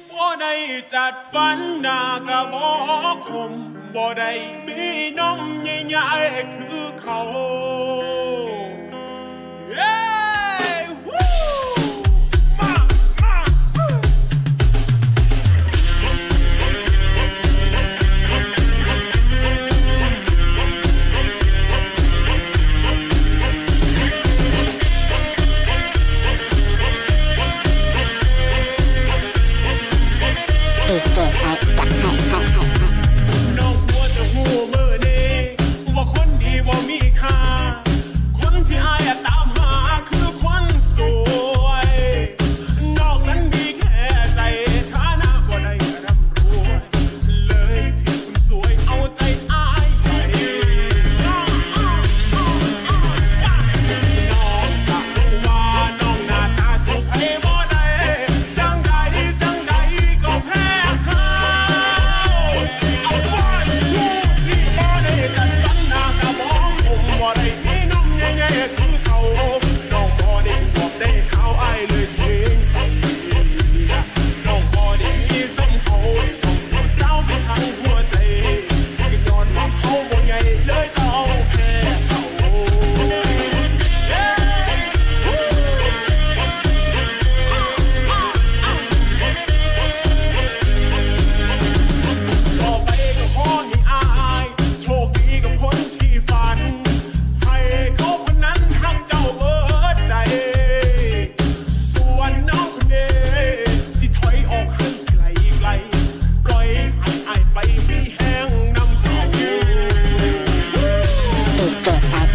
บ่ได้จัดฟันหน้ากะบ่คมบ่ได้มีนมใหญ่ๆคือเขา 我从不逃避，我最。Được.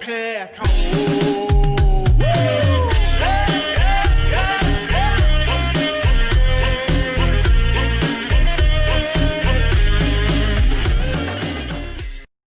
แพท